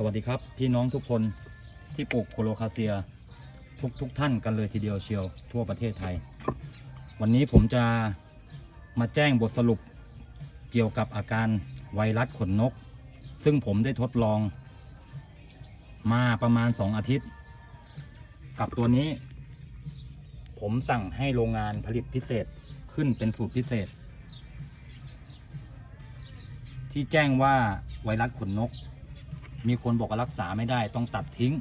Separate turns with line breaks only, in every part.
สวัสดีครับ พี่น้องทุกคนที่ปลูกโคโลคาเซีย ทุกทุกท่านกันเลยทีเดียวเชียวทั่วประเทศไทย วันนี้ผมจะมาแจ้งบทสรุปเกี่ยวกับอาการไวรัสขนนก ซึ่งผมได้ทดลอง มาประมาณ 2 อาทิตย์ กับตัวนี้ ผมสั่งให้โรงงานผลิตพิเศษขึ้นเป็นสูตรพิเศษ ที่แจ้งว่าไวรัสขนนก มีคนบอกว่ารักษาไม่ได้ต้องตัดทิ้ง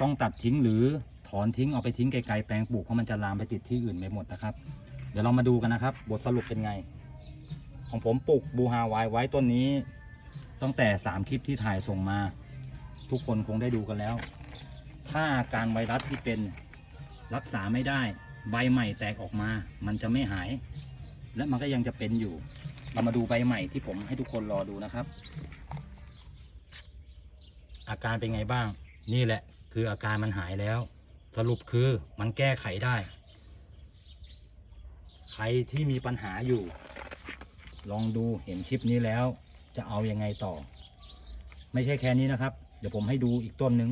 ต้องตัดทิ้งหรือถอนทิ้งเอาไปทิ้งไกลๆแปลงปลูกเพราะมันจะลามไปติดที่อื่นไปหมดนะครับ เดี๋ยวเรามาดูกันนะครับ บทสรุปเป็นไง ของผมปลูกบูฮาวายไว้ต้นนี้ ตั้งแต่ 3 คลิปที่ถ่ายส่งมา ทุกคนคงได้ดูกันแล้ว ถ้าอาการไวรัสที่เป็นรักษาไม่ได้ ใบใหม่แตกออกมา มันจะไม่หาย และมันก็ยังจะเป็นอยู่ เรามาดูใบใหม่ที่ผมให้ทุกคนรอดูนะครับ อาการเป็นไงบ้าง นี่แหละ คืออาการมันหายแล้ว สรุปคือมันแก้ไขได้ ใครที่มีปัญหาอยู่ ลองดูเห็นคลิปนี้แล้ว จะเอายังไงต่อ ไม่ใช่แค่นี้นะครับ เดี๋ยวผมให้ดูอีกต้นหนึ่ง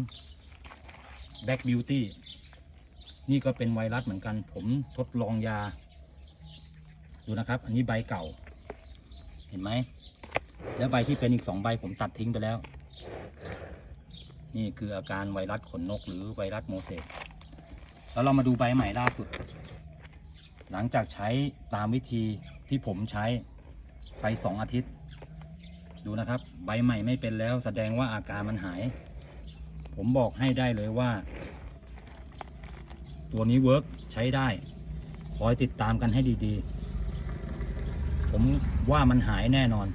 Black Beauty นี่ก็เป็นไวรัสเหมือนกัน ผมทดลองยา ดูนะครับ อันนี้ใบเก่า เห็นไหม แล้วใบที่เป็นอีกสองใบผมตัดทิ้งไปแล้ว นี่คืออาการไวรัสขนนกหรือไวรัสโมเสกแล้วเรามาดูใบใหม่ล่าสุด หลังจากใช้ตามวิธีที่ผมใช้ไปสองอาทิตย์ ดูนะครับ ใบใหม่ไม่เป็นแล้ว แสดงว่าอาการมันหาย ผมบอกให้ได้เลยว่า ตัวนี้เวิร์กใช้ได้ คอยติดตามกันให้ดีๆ ผมว่ามันหายแน่นอน